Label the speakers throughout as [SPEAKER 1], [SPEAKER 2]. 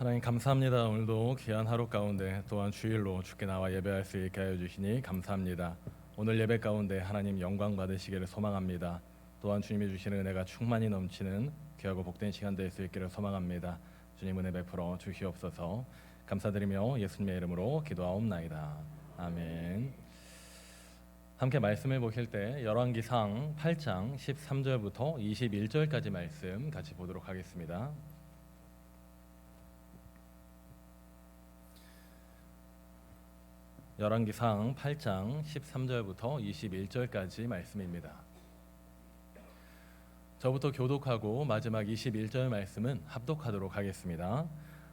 [SPEAKER 1] 하나님 감사합니다. 오늘도 귀한 하루 가운데 또한 주일로 주께 나와 예배할 수 있게 하여 주시니 감사합니다. 오늘 예배 가운데 하나님 영광 받으시기를 소망합니다. 또한 주님이 주시는 은혜가 충만히 넘치는 귀하고 복된 시간 될 수 있기를 소망합니다. 주님 은혜 베풀어 주시옵소서. 감사드리며 예수님의 이름으로 기도하옵나이다. 아멘. 함께 말씀을 보실 때 열왕기상 8장 13절부터 21절까지 말씀 같이 보도록 하겠습니다. 열왕기상 8장 13절부터 21절까지 말씀입니다. 저부터 교독하고 마지막 21절 말씀은 합독하도록 하겠습니다.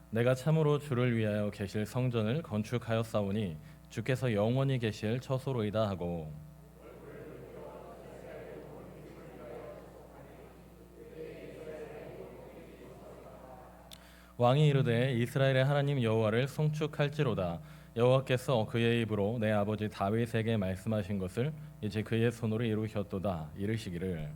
[SPEAKER 1] 내가 참으로 주를 위하여 계실 성전을 건축하였사오니 주께서 영원히 계실 처소로이다 하고 왕이 이르되 이스라엘의 하나님 여호와를 송축할지로다 여호와께서 그의 입으로 내 아버지 다윗에게 말씀하신 것을 이제 그의 손으로 이루셨도다 이르시기를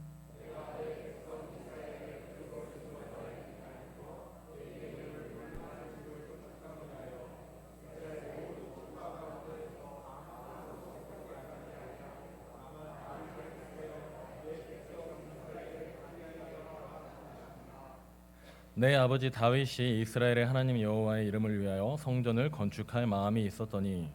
[SPEAKER 1] 내 아버지 다윗이 이스라엘의 하나님 여호와의 이름을 위하여 성전을 건축할 마음이 있었더니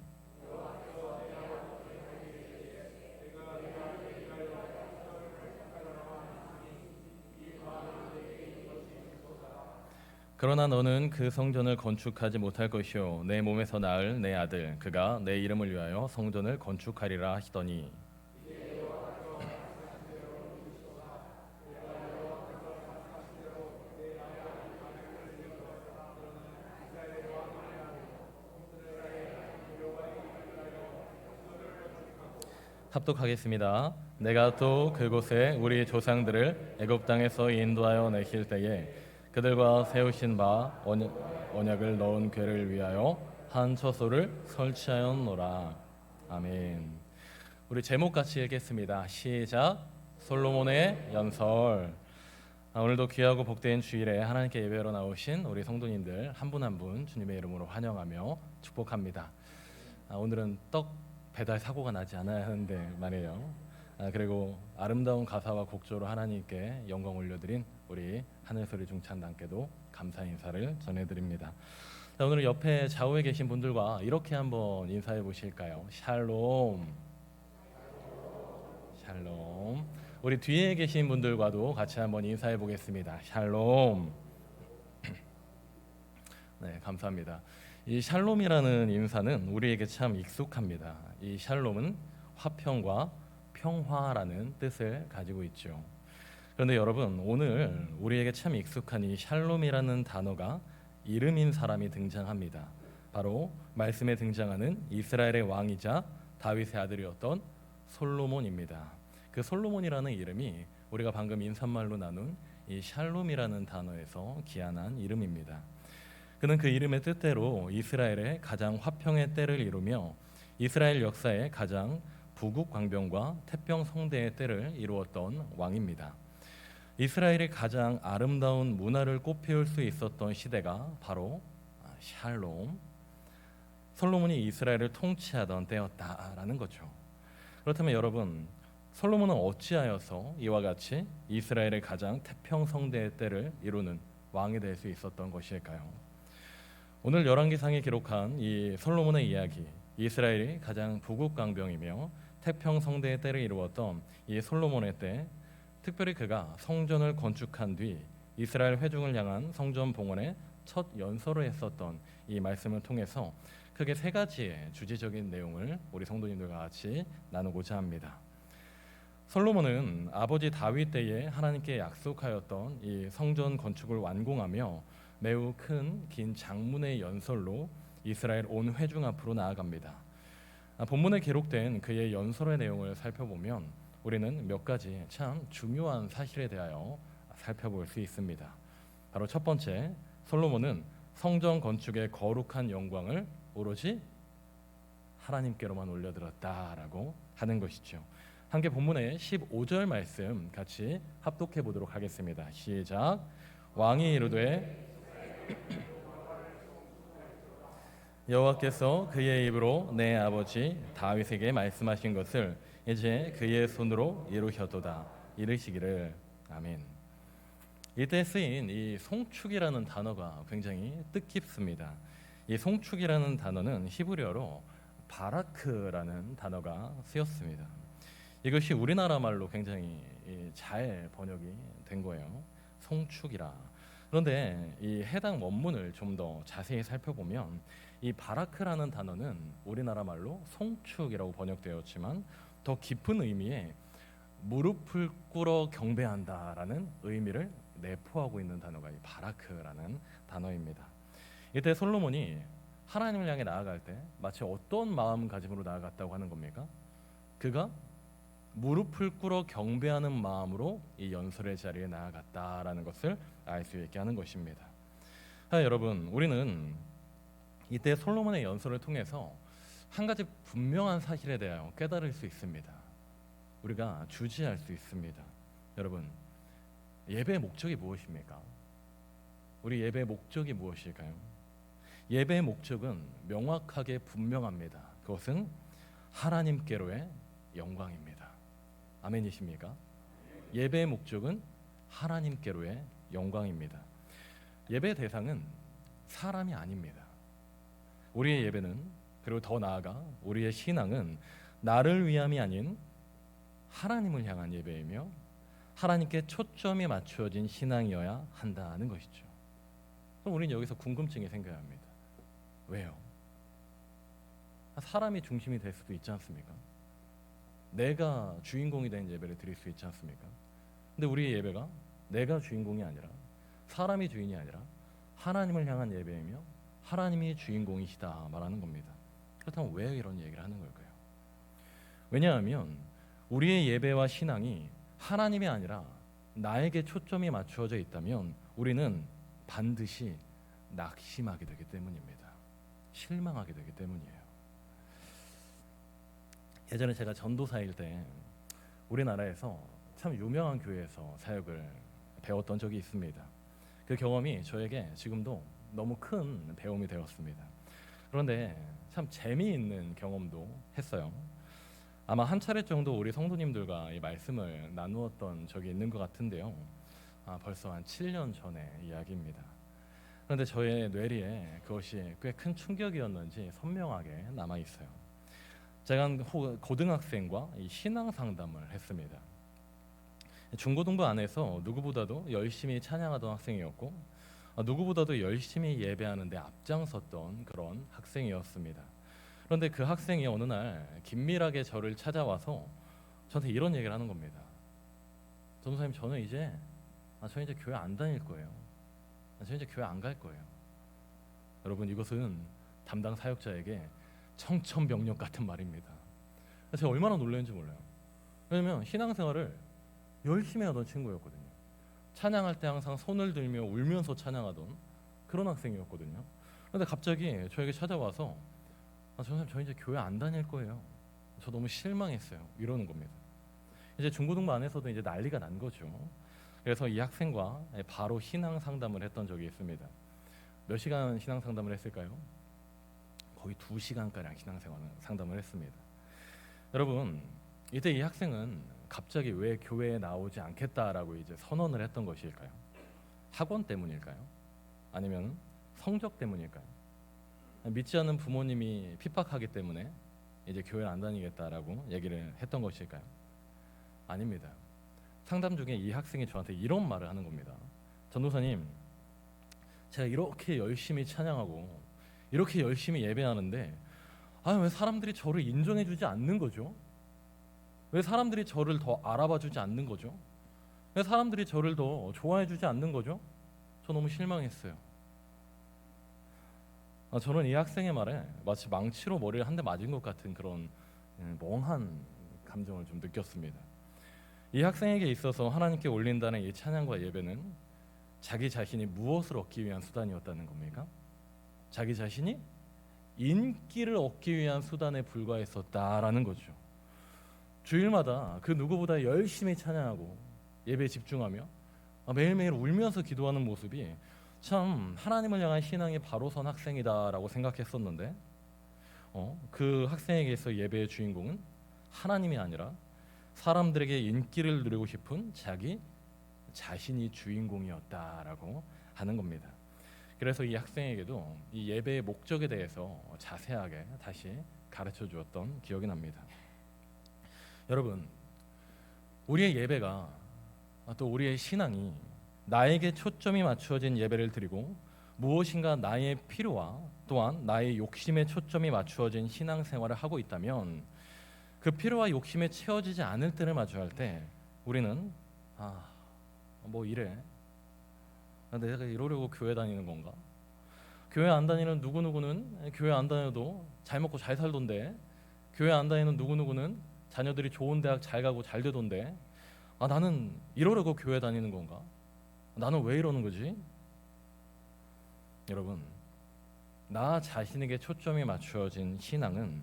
[SPEAKER 1] 그러나 너는 그 성전을 건축하지 못할 것이요. 내 몸에서 낳을 내 아들 그가 내 이름을 위하여 성전을 건축하리라 하시더니 합독하겠습니다. 내가 또 그곳에 우리 조상들을 애굽 땅에서 인도하여 내실 때에 그들과 세우신 바 언약, 언약 을 넣은 궤를 위하여 한 처소를 설치하였노라. 아멘. 우리 제목 같이 읽겠습니다. 시작. 솔로몬의 연설. 아, 오늘도 귀하고 복된 주일에 하나님께 예배로 나오신 우리 성도님들 한 분 한분 주님의 이름으로 환영하며 축복합니다. 아, 오늘은 떡 배달 사고가 나지 않아야 하는데 말이에요. 아, 그리고 아름다운 가사와 곡조로 하나님께 영광 올려드린 우리 하늘소리 중찬단께도 감사 인사를 전해드립니다. 자, 오늘 옆에 좌우에 계신 분들과 이렇게 한번 인사해 보실까요? 샬롬, 샬롬. 우리 뒤에 계신 분들과도 같이 한번 인사해 보겠습니다. 샬롬. 네, 감사합니다. 이 샬롬이라는 인사는 우리에게 참 익숙합니다. 이 샬롬은 화평과 평화라는 뜻을 가지고 있죠. 그런데 여러분 오늘 우리에게 참 익숙한 이 샬롬이라는 단어가 이름인 사람이 등장합니다. 바로 말씀에 등장하는 이스라엘의 왕이자 다윗의 아들이었던 솔로몬입니다. 그 솔로몬이라는 이름이 우리가 방금 인사말로 나눈 이 샬롬이라는 단어에서 기한한 이름입니다. 그는 그 이름의 뜻대로 이스라엘의 가장 화평의 때를 이루며 이스라엘 역사의 가장 부국 광병과 태평 성대의 때를 이루었던 왕입니다. 이스라엘이 가장 아름다운 문화를 꽃피울 수 있었던 시대가 바로 샬롬 솔로몬이 이스라엘을 통치하던 때였다라는 거죠. 그렇다면 여러분 솔로몬은 어찌하여서 이와 같이 이스라엘의 가장 태평 성대의 때를 이루는 왕이 될 수 있었던 것일까요? 오늘 열왕기상에 기록한 이 솔로몬의 이야기, 이스라엘이 가장 부국 강병이며 태평 성대의 때를 이루었던 이 솔로몬의 때, 특별히 그가 성전을 건축한 뒤 이스라엘 회중을 향한 성전 봉헌의 첫 연설을 했었던 이 말씀을 통해서 크게 세 가지의 주제적인 내용을 우리 성도님들과 같이 나누고자 합니다. 솔로몬은 아버지 다윗 때에 하나님께 약속하였던 이 성전 건축을 완공하며 매우 큰 긴 장문의 연설로 이스라엘 온 회중 앞으로 나아갑니다. 아, 본문에 기록된 그의 연설의 내용을 살펴보면 우리는 몇 가지 참 중요한 사실에 대하여 살펴볼 수 있습니다. 바로 첫 번째, 솔로몬은 성전 건축의 거룩한 영광을 오로지 하나님께로만 올려드렸다라고 하는 것이죠. 함께 본문의 15절 말씀 같이 합독해 보도록 하겠습니다. 시작. 왕이 이르되 여호와께서 그의 입으로 내 아버지 다윗에게 말씀하신 것을 이제 그의 손으로 이루셨도다 이르시기를 아멘. 이때 쓰인 이 송축이라는 단어가 굉장히 뜻깊습니다. 이 송축이라는 단어는 히브리어로 바라크라는 단어가 쓰였습니다. 이것이 우리나라 말로 굉장히 이잘 번역이 된 거예요. 송축이라. 그런데 이 해당 원문을 좀 더 자세히 살펴보면 이 바라크라는 단어는 우리나라 말로 송축이라고 번역되었지만 더 깊은 의미의 무릎을 꿇어 경배한다라는 의미를 내포하고 있는 단어가 이 바라크라는 단어입니다. 이때 솔로몬이 하나님을 향해 나아갈 때 마치 어떤 마음가짐으로 나아갔다고 하는 겁니까? 그가 무릎을 꿇어 경배하는 마음으로 이 연설의 자리에 나아갔다라는 것을 알 수 있게 하는 것입니다. 아, 여러분, 우리는 이때 솔로몬의 연설을 통해서 한 가지 분명한 사실에 대하여 깨달을 수 있습니다. 우리가 주지할 수 있습니다. 여러분, 예배의 목적이 무엇입니까? 우리 예배의 목적이 무엇일까요? 예배의 목적은 명확하게 분명합니다. 그것은 하나님께로의 영광입니다. 아멘이십니까? 예배의 목적은 하나님께로의 영광입니다. 예배 대상은 사람이 아닙니다. 우리의 예배는 그리고 더 나아가 우리의 신앙은 나를 위함이 아닌 하나님을 향한 예배이며 하나님께 초점이 맞추어진 신앙이어야 한다는 것이죠. 그럼 우리는 여기서 궁금증이 생겨야 합니다. 왜요? 사람이 중심이 될 수도 있지 않습니까? 내가 주인공이 된 예배를 드릴 수 있지 않습니까? 근데 우리의 예배가 내가 주인공이 아니라 사람이 주인이 아니라 하나님을 향한 예배이며 하나님이 주인공이시다 말하는 겁니다. 그렇다면 왜 이런 얘기를 하는 걸까요? 왜냐하면 우리의 예배와 신앙이 하나님이 아니라 나에게 초점이 맞추어져 있다면 우리는 반드시 낙심하게 되기 때문입니다. 실망하게 되기 때문이에요. 예전에 제가 전도사일 때 우리나라에서 참 유명한 교회에서 사역을 배웠던 적이 있습니다. 그 경험이 저에게 지금도 너무 큰 배움이 되었습니다. 그런데 참 재미있는 경험도 했어요. 아마 한 차례 정도 우리 성도님들과 이 말씀을 나누었던 적이 있는 것 같은데요. 아, 벌써 한 7년 전의 이야기입니다. 그런데 저의 뇌리에 그것이 꽤 큰 충격이었는지 선명하게 남아 있어요. 제가 고등학생과 신앙 상담을 했습니다. 중고등부 안에서 누구보다도 열심히 찬양하던 학생이었고 어, 누구보다도 열심히 예배하는데 앞장섰던 그런 학생이었습니다. 그런데 그 학생이 어느 날 긴밀하게 저를 찾아와서 저한테 이런 얘기를 하는 겁니다. 전도사님 저는 이제 아, 저 이제 교회 안 다닐 거예요. 아, 저 이제 교회 안 갈 거예요. 여러분 이것은 담당 사역자에게 청천벽력 같은 말입니다. 제가 얼마나 놀랐는지 몰라요. 왜냐면 신앙생활을 열심히 하던 친구였거든요. 찬양할 때 항상 손을 들며 울면서 찬양하던 그런 학생이었거든요. 그런데 갑자기 저에게 찾아와서 아, 선생님 저 이제 교회 안 다닐 거예요. 저 너무 실망했어요. 이러는 겁니다. 이제 중고등부 안에서도 이제 난리가 난 거죠. 그래서 이 학생과 바로 신앙 상담을 했던 적이 있습니다. 몇 시간 신앙 상담을 했을까요? 거의 두 시간가량 신앙 상담을 했습니다. 여러분 이때 이 학생은 갑자기 왜 교회에 나오지 않겠다라고 이제 선언을 했던 것일까요? 학원 때문일까요? 아니면 성적 때문일까요? 믿지 않는 부모님이 핍박하기 때문에 이제 교회를 안 다니겠다라고 얘기를 했던 것일까요? 아닙니다. 상담 중에 이 학생이 저한테 이런 말을 하는 겁니다. 전도사님, 제가 이렇게 열심히 찬양하고 이렇게 열심히 예배하는데 아 왜 사람들이 저를 인정해주지 않는 거죠? 왜 사람들이 저를 더 알아봐 주지 않는 거죠? 왜 사람들이 저를 더 좋아해 주지 않는 거죠? 저 너무 실망했어요. 아, 저는 이 학생의 말에 마치 망치로 머리를 한 대 맞은 것 같은 그런 예, 멍한 감정을 좀 느꼈습니다. 이 학생에게 있어서 하나님께 올린다는 이 찬양과 예배는 자기 자신이 무엇을 얻기 위한 수단이었다는 겁니까? 자기 자신이 인기를 얻기 위한 수단에 불과했었다라는 거죠. 주일마다 그 누구보다 열심히 찬양하고 예배에 집중하며 매일매일 울면서 기도하는 모습이 참 하나님을 향한 신앙이 바로선 학생이다라고 생각했었는데 어, 그 학생에게서 예배의 주인공은 하나님이 아니라 사람들에게 인기를 누리고 싶은 자기 자신이 주인공이었다라고 하는 겁니다. 그래서 이 학생에게도 이 예배의 목적에 대해서 자세하게 다시 가르쳐 주었던 기억이 납니다. 여러분, 우리의 예배가 또 우리의 신앙이 나에게 초점이 맞추어진 예배를 드리고 무엇인가 나의 필요와 또한 나의 욕심에 초점이 맞추어진 신앙생활을 하고 있다면 그 필요와 욕심에 채워지지 않을 때를 마주할 때 우리는 아 뭐 이래. 아, 내가 이러려고 교회 다니는 건가? 교회 안 다니는 누구 누구는 교회 안 다녀도 잘 먹고 잘 살던데 교회 안 다니는 누구 누구는 자녀들이 좋은 대학 잘 가고 잘 되던데 아 나는 이러려고 교회 다니는 건가 나는 왜 이러는 거지 여러분 나 자신에게 초점이 맞추어진 신앙은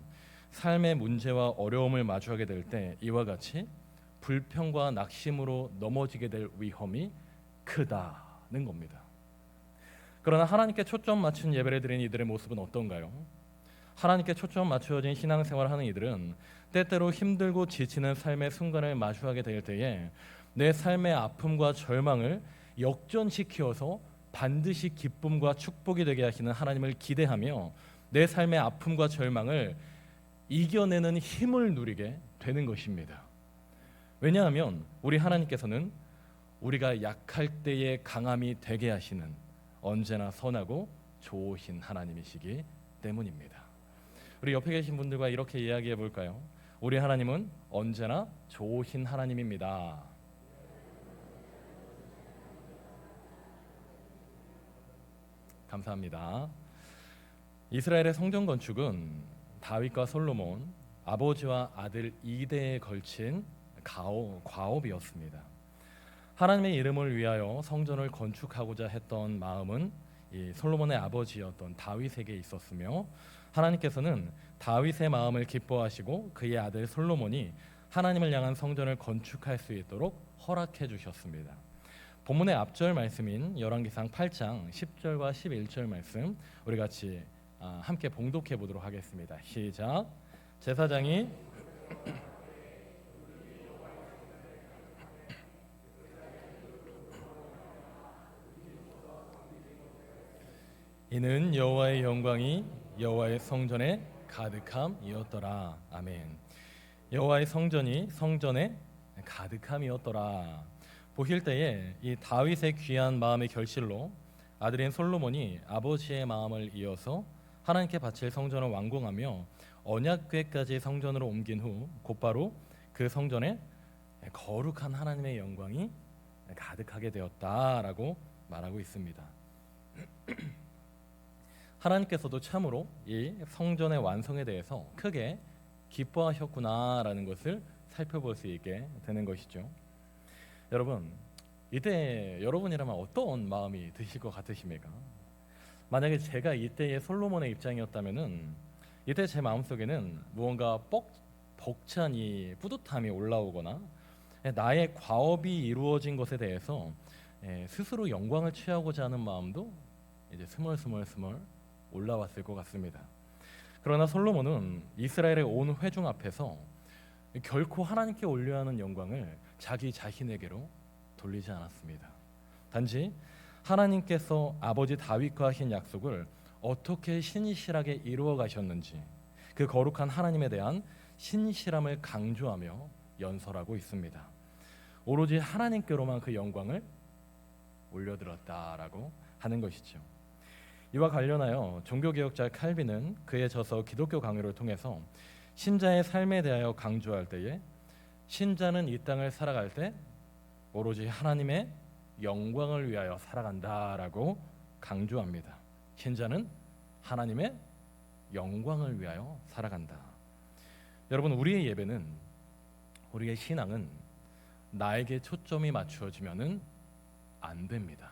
[SPEAKER 1] 삶의 문제와 어려움을 마주하게 될 때 이와 같이 불평과 낙심으로 넘어지게 될 위험이 크다는 겁니다. 그러나 하나님께 초점 맞춘 예배를 드리는 이들의 모습은 어떤가요? 하나님께 초점 맞추어진 신앙생활을 하는 이들은 때때로 힘들고 지치는 삶의 순간을 마주하게 될 때에 내 삶의 아픔과 절망을 역전시켜서 반드시 기쁨과 축복이 되게 하시는 하나님을 기대하며 내 삶의 아픔과 절망을 이겨내는 힘을 누리게 되는 것입니다. 왜냐하면 우리 하나님께서는 우리가 약할 때에 강함이 되게 하시는 언제나 선하고 좋으신 하나님이시기 때문입니다. 우리 옆에 계신 분들과 이렇게 이야기해 볼까요? 우리 하나님은 언제나 좋으신 하나님입니다. 감사합니다. 이스라엘의 성전 건축은 다윗과 솔로몬 아버지와 아들 2대에 걸친 가오, 과업이었습니다. 하나님의 이름을 위하여 성전을 건축하고자 했던 마음은 이 솔로몬의 아버지였던 다윗에게 있었으며 하나님께서는 다윗의 마음을 기뻐하시고 그의 아들 솔로몬이 하나님을 향한 성전을 건축할 수 있도록 허락해 주셨습니다. 본문의 앞절 말씀인 열왕기상 8장 10절과 11절 말씀 우리 같이 아, 함께 봉독해 보도록 하겠습니다. 시작. 제사장이 이는 여호와의 영광이 여호와의 성전에 가득함이었더라. 아멘. 여호와의 성전이 성전에 가득함이었더라. 보실 때에 이 다윗의 귀한 마음의 결실로 아들인 솔로몬이 아버지의 마음을 이어서 하나님께 바칠 성전을 완공하며 언약궤까지 성전으로 옮긴 후 곧바로 그 성전에 거룩한 하나님의 영광이 가득하게 되었다라고 말하고 있습니다. 하나님께서도 참으로 이 성전의 완성에 대해서 크게 기뻐하셨구나라는 것을 살펴볼 수 있게 되는 것이죠. 여러분, 이때 여러분이라면 어떤 마음이 드실 것 같으십니까? 만약에 제가 이때의 솔로몬의 입장이었다면은 이때 제 마음속에는 무언가 뻑, 벅찬 이 뿌듯함이 올라오거나 나의 과업이 이루어진 것에 대해서 예, 스스로 영광을 취하고자 하는 마음도 이제 스멀스멀스멀 올라왔을 것 같습니다. 그러나 솔로몬은 이스라엘의 온 회중 앞에서 결코 하나님께 올려야 하는 영광을 자기 자신에게로 돌리지 않았습니다. 단지 하나님께서 아버지 다윗과 하신 약속을 어떻게 신실하게 이루어 가셨는지 그 거룩한 하나님에 대한 신실함을 강조하며 연설하고 있습니다. 오로지 하나님께로만 그 영광을 올려드렸다라고 하는 것이죠. 이와 관련하여 종교개혁자 칼빈은 그의 저서 기독교 강요를 통해서 신자의 삶에 대하여 강조할 때에 신자는 이 땅을 살아갈 때 오로지 하나님의 영광을 위하여 살아간다라고 강조합니다. 신자는 하나님의 영광을 위하여 살아간다. 여러분 우리의 예배는 우리의 신앙은 나에게 초점이 맞추어지면은 안 됩니다.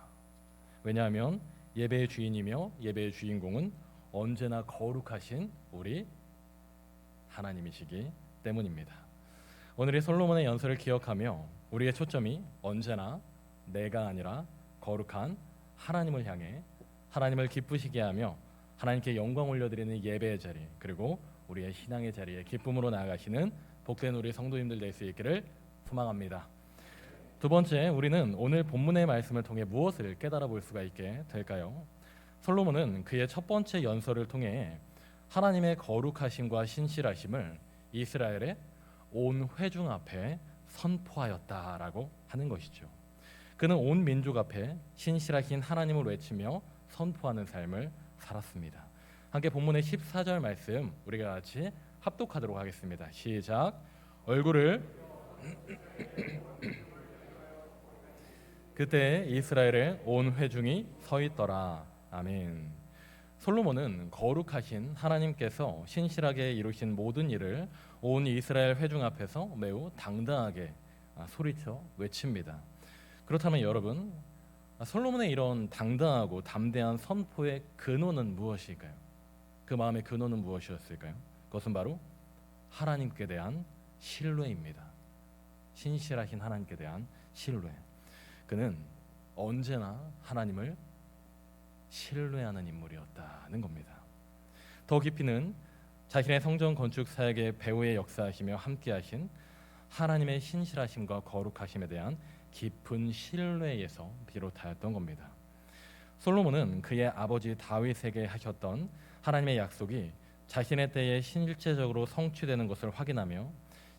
[SPEAKER 1] 왜냐하면 예배의 주인이며 예배의 주인공은 언제나 거룩하신 우리 하나님이시기 때문입니다. 오늘의 솔로몬의 연설을 기억하며 우리의 초점이 언제나 내가 아니라 거룩한 하나님을 향해 하나님을 기쁘시게 하며 하나님께 영광 올려드리는 예배의 자리 그리고 우리의 신앙의 자리에 기쁨으로 나아가시는 복된 우리 성도님들 될 수 있기를 소망합니다. 두 번째, 우리는 오늘 본문의 말씀을 통해 무엇을 깨달아 볼 수가 있게 될까요? 솔로몬은 그의 첫 번째 연설을 통해 하나님의 거룩하심과 신실하심을 이스라엘의 온 회중 앞에 선포하였다라고 하는 것이죠. 그는 온 민족 앞에 신실하신 하나님을 외치며 선포하는 삶을 살았습니다. 함께 본문의 14절 말씀 우리가 같이 합독하도록 하겠습니다. 시작. 얼굴을 그때 이스라엘의 온 회중이 서 있더라. 아멘. 솔로몬은 거룩하신 하나님께서 신실하게 이루신 모든 일을 온 이스라엘 회중 앞에서 매우 당당하게 아, 소리쳐 외칩니다. 그렇다면 여러분, 아, 솔로몬의 이런 당당하고 담대한 선포의 근원은 무엇일까요? 그 마음의 근원은 무엇이었을까요? 그것은 바로 하나님께 대한 신뢰입니다. 신실하신 하나님께 대한 신뢰. 그는 언제나 하나님을 신뢰하는 인물이었다는 겁니다. 더 깊이는 자신의 성전 건축 사역의 배후에 역사하시며 함께하신 하나님의 신실하심과 거룩하심에 대한 깊은 신뢰에서 비롯하였던 겁니다. 솔로몬은 그의 아버지 다윗에게 하셨던 하나님의 약속이 자신의 때에 실제적으로 성취되는 것을 확인하며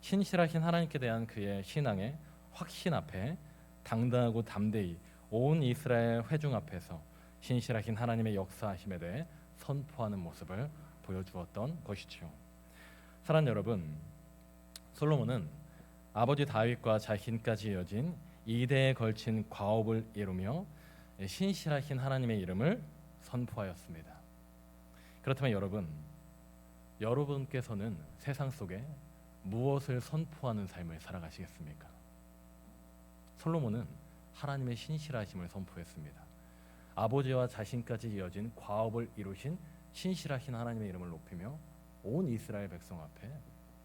[SPEAKER 1] 신실하신 하나님께 대한 그의 신앙의 확신 앞에 당당하고 담대히 온 이스라엘 회중 앞에서 신실하신 하나님의 역사하심에 대해 선포하는 모습을 보여주었던 것이죠. 사랑 여러분, 솔로몬은 아버지 다윗과 자신까지 이어진 이대에 걸친 과업을 이루며 신실하신 하나님의 이름을 선포하였습니다. 그렇다면 여러분, 여러분께서는 세상 속에 무엇을 선포하는 삶을 살아가시겠습니까? 솔로몬은 하나님의 신실하심을 선포했습니다. 아버지와 자신까지 이어진 과업을 이루신 신실하신 하나님의 이름을 높이며 온 이스라엘 백성 앞에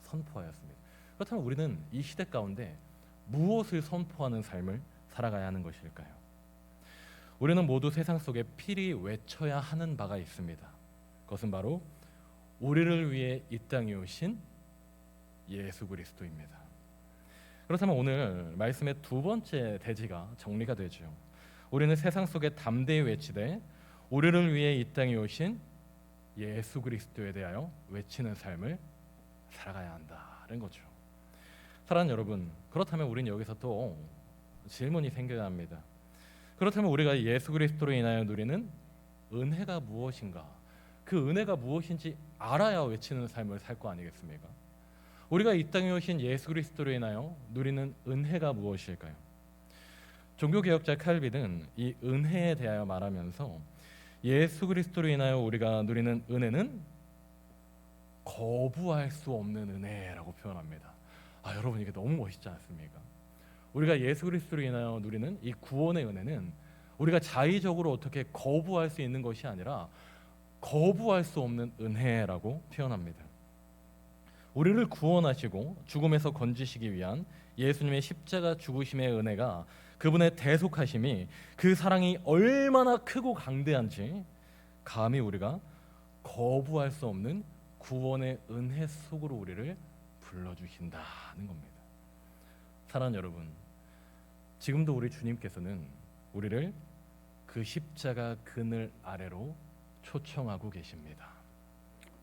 [SPEAKER 1] 선포하였습니다. 그렇다면 우리는 이 시대 가운데 무엇을 선포하는 삶을 살아가야 하는 것일까요? 우리는 모두 세상 속에 필히 외쳐야 하는 바가 있습니다. 그것은 바로 우리를 위해 이 땅에 오신 예수 그리스도입니다. 그렇다면 오늘 말씀의 두 번째 대지가 정리가 되죠. 우리는 세상 속에 담대히 외치되 우리를 위해 이 땅에 오신 예수 그리스도에 대하여 외치는 삶을 살아가야 한다는 거죠. 사랑하는 여러분, 그렇다면 우리는 여기서 또 질문이 생겨야 합니다. 그렇다면 우리가 예수 그리스도로 인하여 누리는 은혜가 무엇인가? 그 은혜가 무엇인지 알아야 외치는 삶을 살 거 아니겠습니까? 우리가 이 땅에 오신 예수 그리스도로 인하여 누리는 은혜가 무엇일까요? 종교개혁자 칼빈은 이 은혜에 대하여 말하면서 예수 그리스도로 인하여 우리가 누리는 은혜는 거부할 수 없는 은혜라고 표현합니다. 아 여러분 이게 너무 멋있지 않습니까? 우리가 예수 그리스도로 인하여 누리는 이 구원의 은혜는 우리가 자의적으로 어떻게 거부할 수 있는 것이 아니라 거부할 수 없는 은혜라고 표현합니다. 우리를 구원하시고 죽음에서 건지시기 위한 예수님의 십자가 죽으심의 은혜가 그분의 대속하심이 그 사랑이 얼마나 크고 강대한지 감히 우리가 거부할 수 없는 구원의 은혜 속으로 우리를 불러주신다는 겁니다. 사랑하는 여러분, 지금도 우리 주님께서는 우리를 그 십자가 그늘 아래로 초청하고 계십니다.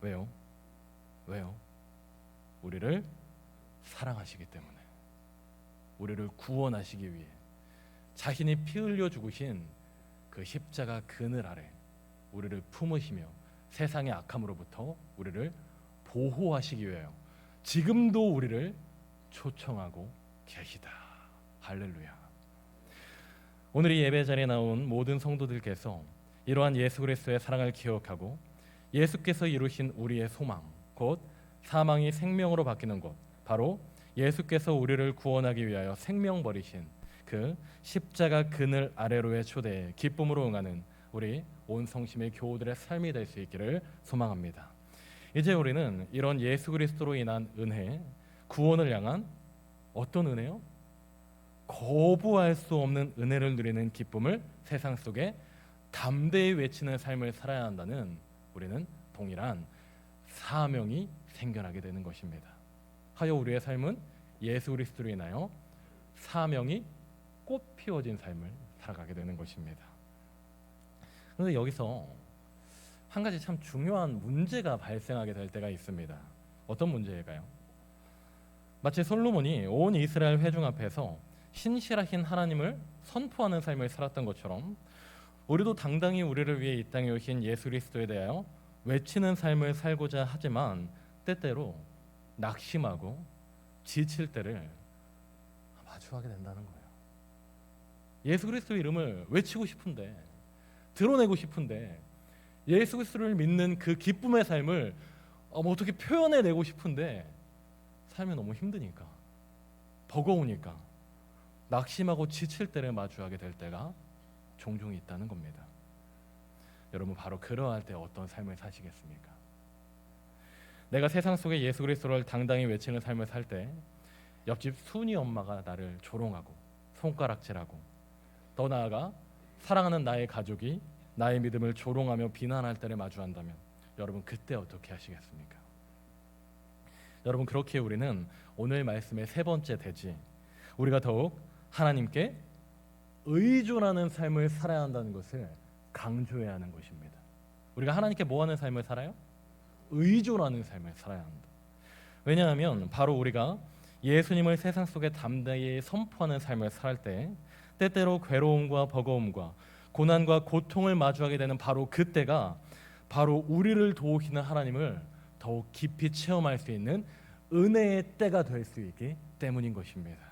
[SPEAKER 1] 왜요? 왜요? 우리를 사랑하시기 때문에 우리를 구원하시기 위해 자신이 피 흘려 죽으신 그 십자가 그늘 아래 우리를 품으시며 세상의 악함으로부터 우리를 보호하시기 위하여 지금도 우리를 초청하고 계시다. 할렐루야. 오늘 이 예배 자리에 나온 모든 성도들께서 이러한 예수 그리스도의 사랑을 기억하고 예수께서 이루신 우리의 소망 곧 사망이 생명으로 바뀌는 것 바로 예수께서 우리를 구원하기 위하여 생명 버리신 그 십자가 그늘 아래로의 초대에 기쁨으로 응하는 우리 온 성심의 교우들의 삶이 될 수 있기를 소망합니다. 이제 우리는 이런 예수 그리스도로 인한 은혜, 구원을 향한 어떤 은혜요? 거부할 수 없는 은혜를 누리는 기쁨을 세상 속에 담대히 외치는 삶을 살아야 한다는 우리는 동일한 사명이 생겨나게 되는 것입니다. 하여 우리의 삶은 예수 그리스도로 인하여 사명이 꽃 피워진 삶을 살아가게 되는 것입니다. 그런데 여기서 한 가지 참 중요한 문제가 발생하게 될 때가 있습니다. 어떤 문제일까요? 마치 솔로몬이 온 이스라엘 회중 앞에서 신실하신 하나님을 선포하는 삶을 살았던 것처럼 우리도 당당히 우리를 위해 이 땅에 오신 예수 그리스도에 대하여 외치는 삶을 살고자 하지만 때때로 낙심하고 지칠 때를 마주하게 된다는 거예요. 예수 그리스도 이름을 외치고 싶은데 드러내고 싶은데 예수 그리스도를 믿는 그 기쁨의 삶을 어, 뭐 어떻게 표현해 내고 싶은데 삶이 너무 힘드니까 버거우니까 낙심하고 지칠 때를 마주하게 될 때가 종종 있다는 겁니다. 여러분 바로 그러할 때 어떤 삶을 사시겠습니까? 내가 세상 속에 예수 그리스도를 당당히 외치는 삶을 살 때 옆집 순이 엄마가 나를 조롱하고 손가락질하고 더 나아가 사랑하는 나의 가족이 나의 믿음을 조롱하며 비난할 때를 마주한다면 여러분 그때 어떻게 하시겠습니까? 여러분 그렇게 우리는 오늘 말씀의 세 번째 대지 우리가 더욱 하나님께 의존하는 삶을 살아야 한다는 것을 강조해야 하는 것입니다. 우리가 하나님께 뭐 하는 삶을 살아요? 의존하는 삶을 살아야 한다. 왜냐하면 바로 우리가 예수님을 세상 속에 담대히 선포하는 삶을 살 때 때때로 괴로움과 버거움과 고난과 고통을 마주하게 되는 바로 그때가 바로 우리를 도우시는 하나님을 더욱 깊이 체험할 수 있는 은혜의 때가 될 수 있기 때문인 것입니다.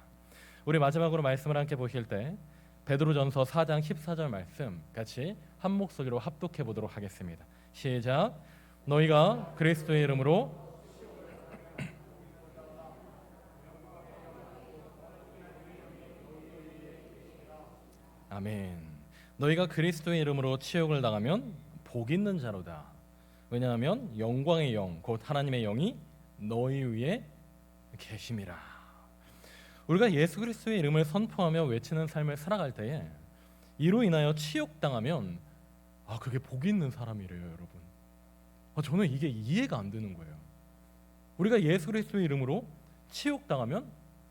[SPEAKER 1] 우리 마지막으로 말씀을 함께 보실 때 베드로전서 4장 14절 말씀 같이 한 목소리로 합독해 보도록 하겠습니다. 시작. 너희가 그리스도의 이름으로 아멘. 너희가 그리스도의 이름으로 치욕을 당하면 복 있는 자로다. 왜냐하면 영광의 영, 곧 하나님의 영이 너희 위에 계심이라. 우리가 예수 그리스도의 이름을 선포하며 외치는 삶을 살아갈 때에 이로 인하여 치욕 당하면 아 그게 복 있는 사람이래요, 여러분. 아, 저는 이게 이해가 안 되는 거예요. 우리가 예수 그리스도의 이름으로 치욕당하면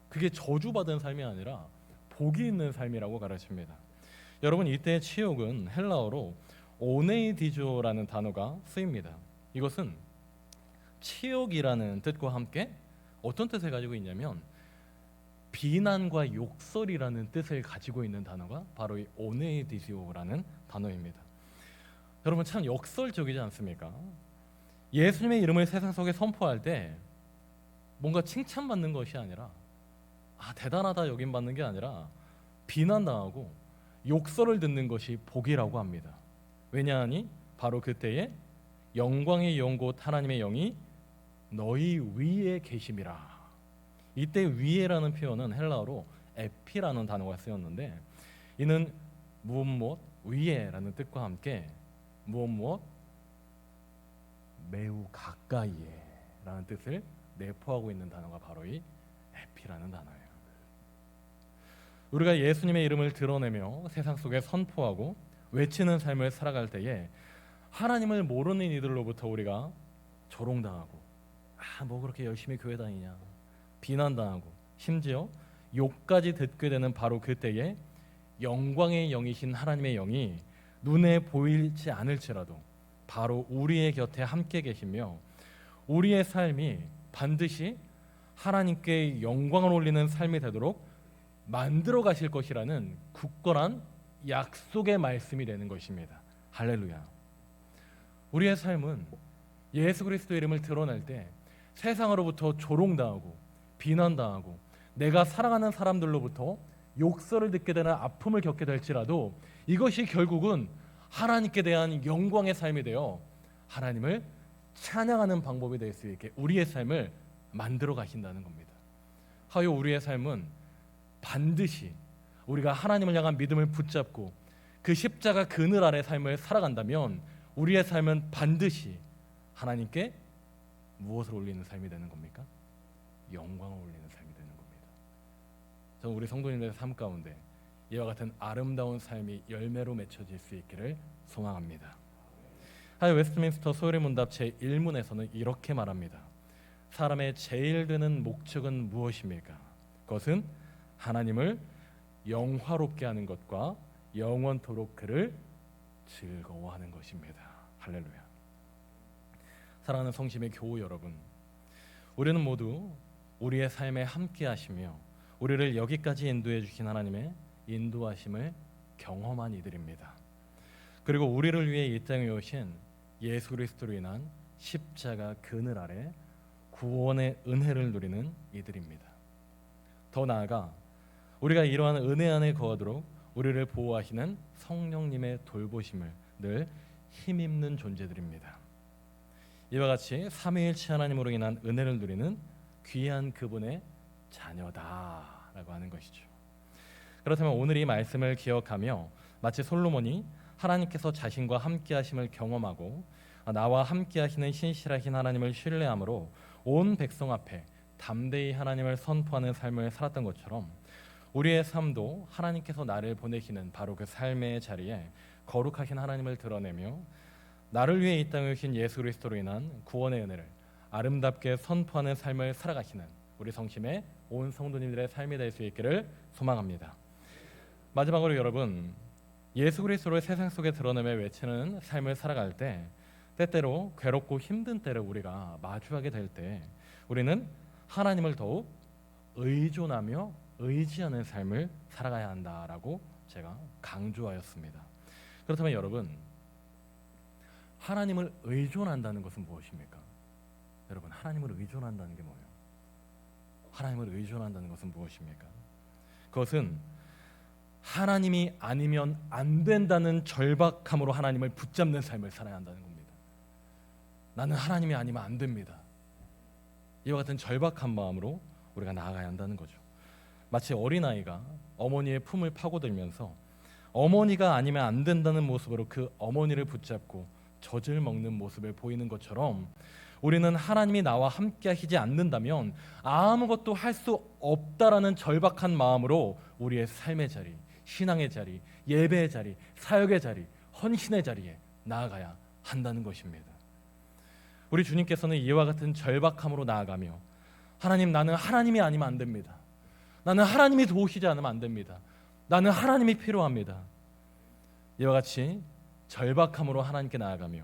[SPEAKER 1] 그게 저주받은 삶이 아니라 복이 있는 삶이라고 가르칩니다. 여러분 이때 치욕은 헬라어로 오네이디조라는 단어가 쓰입니다. 이것은 치욕이라는 뜻과 함께 어떤 뜻을 가지고 있냐면 비난과 욕설이라는 뜻을 가지고 있는 단어가 바로 이 오네이디조라는 단어입니다. 여러분 참 역설적이지 않습니까? 예수님의 이름을 세상 속에 선포할 때 뭔가 칭찬받는 것이 아니라 아 대단하다 여긴 받는 게 아니라 비난당하고 욕설을 듣는 것이 복이라고 합니다. 왜냐하니 바로 그때에 영광의 영곧 하나님의 영이 너희 위에 계심이라. 이때 위에라는 표현은 헬라어로 에피라는 단어가 쓰였는데 이는 무엇 무엇 위에라는 뜻과 함께 무엇 무엇 매우 가까이에 라는 뜻을 내포하고 있는 단어가 바로 이 에피라는 단어예요. 우리가 예수님의 이름을 드러내며 세상 속에 선포하고 외치는 삶을 살아갈 때에 하나님을 모르는 이들로부터 우리가 조롱당하고 아 뭐 그렇게 열심히 교회 다니냐 비난당하고 심지어 욕까지 듣게 되는 바로 그때에 영광의 영이신 하나님의 영이 눈에 보이지 않을지라도 바로 우리의 곁에 함께 계시며 우리의 삶이 반드시 하나님께 영광을 올리는 삶이 되도록 만들어 가실 것이라는 굳건한 약속의 말씀이 되는 것입니다. 할렐루야. 우리의 삶은 예수 그리스도 이름을 드러낼 때 세상으로부터 조롱당하고 비난당하고 내가 사랑하는 사람들로부터 욕설을 듣게 되는 아픔을 겪게 될지라도 이것이 결국은 하나님께 대한 영광의 삶이 되어 하나님을 찬양하는 될수 있게 우리의 삶을 만들어 가신다는 겁니다. 하여 우리의 삶은 반드시 우리가 하나님을 향한 믿음을 붙잡고 그 십자가 그늘 아래 삶을 살아간다면 우리의 삶은 반드시 하나님께 무엇을 올리는 삶이 되는 겁니까? 영광을 올리는 삶이 되는 겁니다. 저는 우리 성도님들의 삶 가운데 이와 같은 아름다운 삶이 열매로 맺혀질 수 있기를 소망합니다. 하여 웨스트민스터 소요리 문답 제 1문에서는 이렇게 말합니다. 사람의 제일 되는 목적은 무엇입니까? 그것은 하나님을 영화롭게 하는 것과 영원토록 그를 즐거워하는 것입니다. 할렐루야. 사랑하는 성심의 교우 여러분, 우리는 모두 우리의 삶에 함께 하시며 우리를 여기까지 인도해 주신 하나님의 인도하심을 경험한 이들입니다. 그리고 우리를 위해 이 땅에 오신 예수 그리스도로 인한 십자가 그늘 아래 구원의 은혜를 누리는 이들입니다. 더 나아가 우리가 이러한 은혜 안에 거하도록 우리를 보호하시는 성령님의 돌보심을 늘 힘입는 존재들입니다. 이와 같이 삼위일체 하나님으로 인한 은혜를 누리는 귀한 그분의 자녀다라고 하는 것이죠. 그렇다면 오늘 이 말씀을 기억하며 마치 솔로몬이 하나님께서 자신과 함께 하심을 경험하고 나와 함께 하시는 신실하신 하나님을 신뢰함으로 온 백성 앞에 담대히 하나님을 선포하는 삶을 살았던 것처럼 우리의 삶도 하나님께서 나를 보내시는 바로 그 삶의 자리에 거룩하신 하나님을 드러내며 나를 위해 이 땅에 오신 예수 그리스도로 인한 구원의 은혜를 아름답게 선포하는 삶을 살아가시는 우리 성심의 온 성도님들의 삶이 될 수 있기를 소망합니다. 마지막으로 여러분 예수 그리스도를 세상 속에 드러내며 외치는 삶을 살아갈 때 때때로 괴롭고 힘든 때를 우리가 마주하게 될 때 우리는 하나님을 더욱 의존하며 의지하는 삶을 살아가야 한다라고 제가 강조하였습니다. 그렇다면 여러분 하나님을 의존한다는 것은 무엇입니까? 여러분 하나님을 의존한다는 게 뭐예요? 하나님을 의존한다는 것은 무엇입니까? 그것은 하나님이 아니면 안 된다는 절박함으로 하나님을 붙잡는 삶을 살아야 한다는 겁니다. 나는 하나님이 아니면 안 됩니다. 이와 같은 절박한 마음으로 우리가 나아가야 한다는 거죠. 마치 어린아이가 어머니의 품을 파고들면서 어머니가 아니면 안 된다는 모습으로 그 어머니를 붙잡고 젖을 먹는 모습을 보이는 것처럼 우리는 하나님이 나와 함께 하시지 않는다면 아무것도 할 수 없다라는 절박한 마음으로 우리의 삶의 자리, 신앙의 자리, 예배의 자리, 사역의 자리, 헌신의 자리에 나아가야 한다는 것입니다. 우리 주님께서는 이와 같은 절박함으로 나아가며 하나님 나는 하나님이 아니면 안 됩니다. 나는 하나님이 도우시지 않으면 안 됩니다. 나는 하나님이 필요합니다. 이와 같이 절박함으로 하나님께 나아가며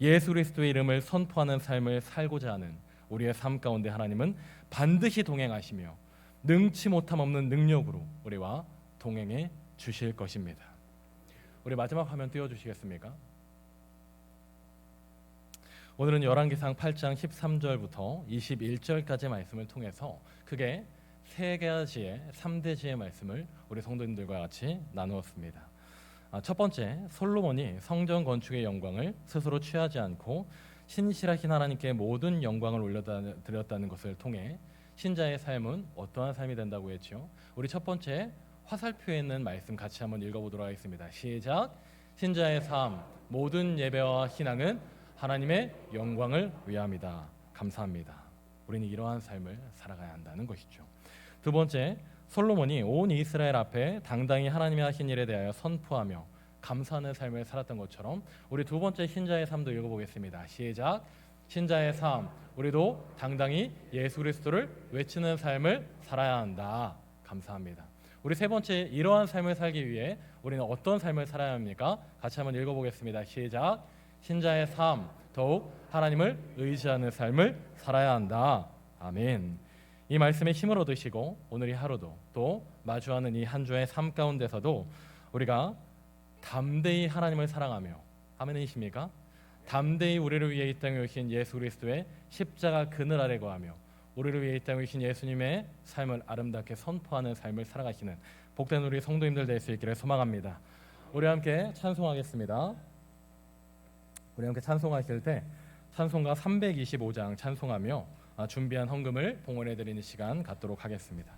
[SPEAKER 1] 예수 그리스도의 이름을 선포하는 삶을 살고자 하는 우리의 삶 가운데 하나님은 반드시 동행하시며 능치 못함 없는 능력으로 우리와 동행해 주실 것입니다. 우리 마지막 화면 띄워 주시겠습니까? 오늘은 열왕기상 8장 13절부터 21절까지 말씀을 통해서 크게 세 가지의 3대지의 말씀을 우리 성도님들과 같이 나누었습니다. 아, 첫 번째, 솔로몬이 성전 건축의 영광을 스스로 취하지 않고 신실하신 하나님께 모든 영광을 올려드렸다는 것을 통해 신자의 삶은 어떠한 삶이 된다고 했죠? 우리 첫 번째 화살표에 있는 말씀 같이 한번 읽어보도록 하겠습니다. 시작. 신자의 삶, 모든 예배와 신앙은 하나님의 영광을 위함이다. 감사합니다. 우리는 이러한 삶을 살아가야 한다는 것이죠. 두 번째, 솔로몬이 온 이스라엘 앞에 당당히 하나님이 하신 일에 대하여 선포하며 감사하는 삶을 살았던 것처럼 우리 두 번째 신자의 삶도 읽어보겠습니다. 시작. 신자의 삶, 우리도 당당히 예수 그리스도를 외치는 삶을 살아야 한다. 감사합니다. 우리 세 번째 이러한 삶을 살기 위해 우리는 어떤 삶을 살아야 합니까? 같이 한번 읽어보겠습니다. 시작. 신자의 삶, 더욱 하나님을 의지하는 삶을 살아야 한다. 아멘. 이 말씀에 힘을 얻으시고 오늘 이 하루도 또 마주하는 이 한 주의 삶 가운데서도 우리가 담대히 하나님을 사랑하며 아멘이십니까? 담대히 우리를 위해 이 땅에 오신 예수 그리스도의 십자가 그늘 아래 거하며 우리를 위해 이 땅에 오신 예수님의 삶을 아름답게 선포하는 삶을 살아가시는 복된 우리 성도님들 될 수 있기를 소망합니다. 우리 함께 찬송하겠습니다. 우리 함께 찬송하실 때 찬송가 325장 찬송하며 준비한 헌금을 봉헌해 드리는 시간 갖도록 하겠습니다.